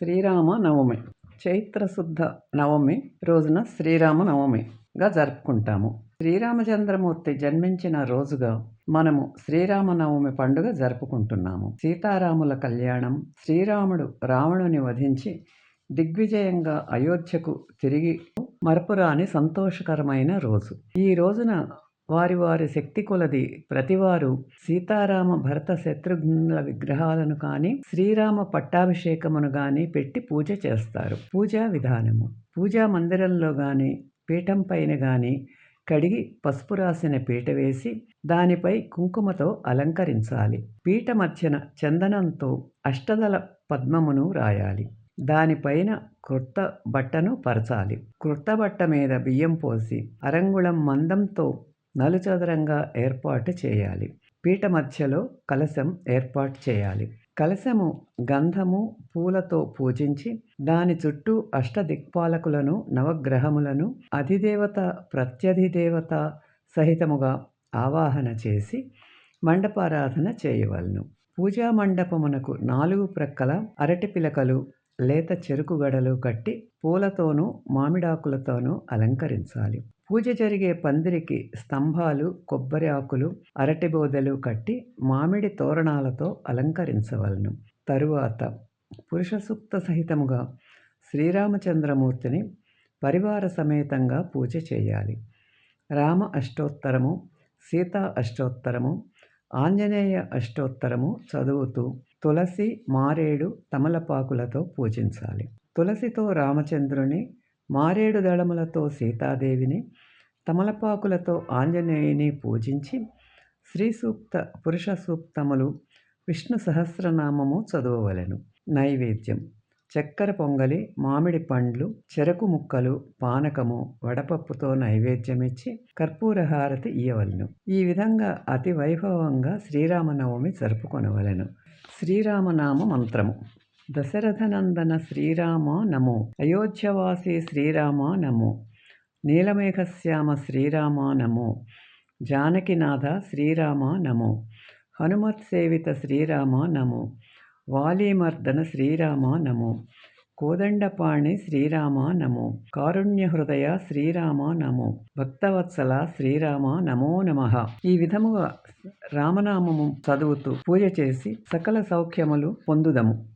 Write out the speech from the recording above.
శ్రీరామ నవమి చైత్రశుద్ధ నవమి రోజున శ్రీరామ నవమిగా జరుపుకుంటాము. శ్రీరామచంద్రమూర్తి జన్మించిన రోజుగా మనము శ్రీరామనవమి పండుగ జరుపుకుంటున్నాము. సీతారాముల కళ్యాణం శ్రీరాముడు రావణుని వధించి దిగ్విజయంగా అయోధ్యకు తిరిగి మరపురాని సంతోషకరమైన రోజు. ఈ రోజున వారి వారి శక్తి కొలది ప్రతివారు సీతారామ భరత శత్రుఘ్నుల విగ్రహాలను కానీ శ్రీరామ పట్టాభిషేకమును కానీ పెట్టి పూజ చేస్తారు. పూజా విధానము. పూజా మందిరంలో కానీ పీఠం పైన కానీ కడిగి పసుపు రాసిన పీట వేసి దానిపై కుంకుమతో అలంకరించాలి. పీట మధ్యన చందనంతో అష్టదల పద్మమును రాయాలి. దానిపైన క్రొత్త బట్టను పరచాలి. క్రొత్త బట్ట మీద బియ్యం పోసి అరంగుళం మందంతో నలుచదరంగా ఏర్పాటు చేయాలి. పీట మధ్యలో కలశం ఏర్పాటు చేయాలి. కలశము గంధము పూలతో పూజించి దాని చుట్టూ అష్టదిక్పాలకులను నవగ్రహములను అధిదేవత ప్రత్యధిదేవత సహితముగా ఆవాహన చేసి మండపారాధన చేయవలను. పూజా మండపమునకు నాలుగు ప్రక్కల అరటి పిలకలు లేత చెరుకు గడలు కట్టి పూలతోనూ మామిడాకులతోనూ అలంకరించాలి. పూజ జరిగే పందిరికి స్తంభాలు కొబ్బరి ఆకులు అరటి బోదెలు కట్టి మామిడి తోరణాలతో అలంకరించవలను. తరువాత పురుష సూక్త సహితముగా శ్రీరామచంద్రమూర్తిని పరివార సమేతంగా పూజ చేయాలి. రామ అష్టోత్తరము సీతా అష్టోత్తరము ఆంజనేయ అష్టోత్తరము చదువుతూ తులసి మారేడు తమలపాకులతో పూజించాలి. తులసితో రామచంద్రుని మారేడు దళములతో సీతాదేవిని తమలపాకులతో ఆంజనేయుని పూజించి శ్రీ సూక్త పురుష సూక్తములు విష్ణు సహస్రనామము చదవవలెను. నైవేద్యం. చక్కెర పొంగలి మామిడి పండ్లు చెరకు ముక్కలు పానకము వడపప్పుతో నైవేద్యమిచ్చి కర్పూర హారతి ఇయ్యవలను. ఈ విధంగా అతి వైభవంగా శ్రీరామనవమి జరుపుకొనవలెను. శ్రీరామనామ మంత్రము. దశరథనందన శ్రీరామ నమో. అయోధ్యవాసి శ్రీరామ నమో. నీలమేఘశ్యామ శ్రీరామ నమో. జానకినాథ శ్రీరామ నమో. హనుమత్సేవిత శ్రీరామ నమో. వాలీమర్దన శ్రీరామ నమో. కోదండపాణి శ్రీరామ నమో. కారుణ్య హృదయ శ్రీరామ నమో. భక్తవత్సల శ్రీరామ నమో నమ. ఈ విధముగా రామనామము చదువుతూ పూజ చేసి సకల సౌఖ్యములు పొందుదము.